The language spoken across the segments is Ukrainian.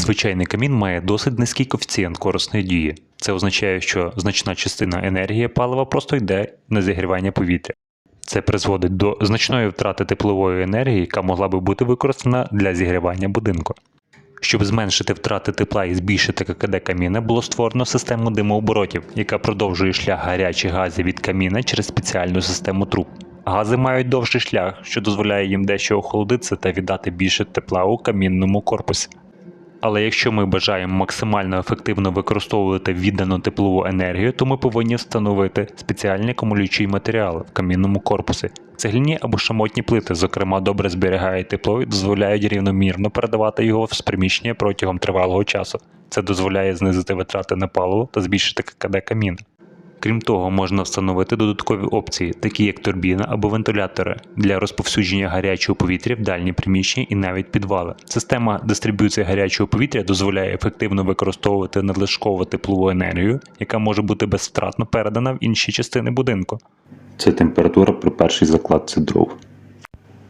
Звичайний камін має досить низький коефіцієнт корисної дії. Це означає, що значна частина енергії палива просто йде на зігрівання повітря. Це призводить до значної втрати теплової енергії, яка могла би бути використана для зігрівання будинку. Щоб зменшити втрати тепла і збільшити ККД каміна, було створено систему димооборотів, яка продовжує шлях гарячих газів від каміна через спеціальну систему труб. Гази мають довший шлях, що дозволяє їм дещо охолодитися та віддати більше тепла у камінному корпусі. Але якщо ми бажаємо максимально ефективно використовувати віддану теплову енергію, то ми повинні встановити спеціальні акумулюючі матеріали в камінному корпусі. Цегляні або шамотні плити, зокрема, добре зберігають тепло і дозволяють рівномірно передавати його в приміщення протягом тривалого часу. Це дозволяє знизити витрати на паливо та збільшити ККД каміна. Крім того, можна встановити додаткові опції, такі як турбіна або вентилятори, для розповсюдження гарячого повітря в дальні приміщення і навіть підвали. Система дистриб'юції гарячого повітря дозволяє ефективно використовувати надлишкову теплову енергію, яка може бути безвтратно передана в інші частини будинку. Це температура при першій закладці дров.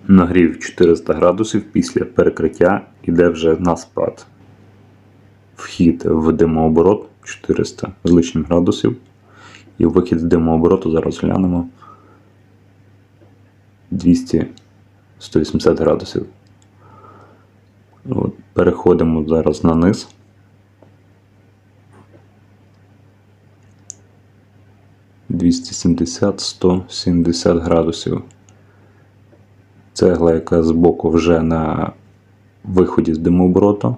Нагрів 400 градусів після перекриття йде вже на спад. Вхід в димооборот 400 з лишнім градусів. І вихід з димообороту зараз глянемо 200 180 градусів. От, переходимо зараз на низ. Двісті сімдесят, сто сімдесят градусів. Цегла, яка збоку вже на виході з димообороту,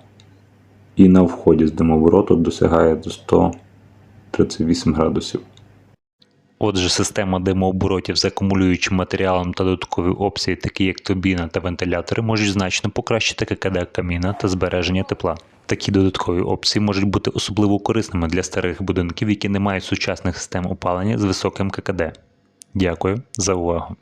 і на вході з димообороту досягає до 138 градусів. Отже, система димооборотів з акумулюючим матеріалом та додаткові опції, такі як турбіна та вентилятори, можуть значно покращити ККД каміна та збереження тепла. Такі додаткові опції можуть бути особливо корисними для старих будинків, які не мають сучасних систем опалення з високим ККД. Дякую за увагу.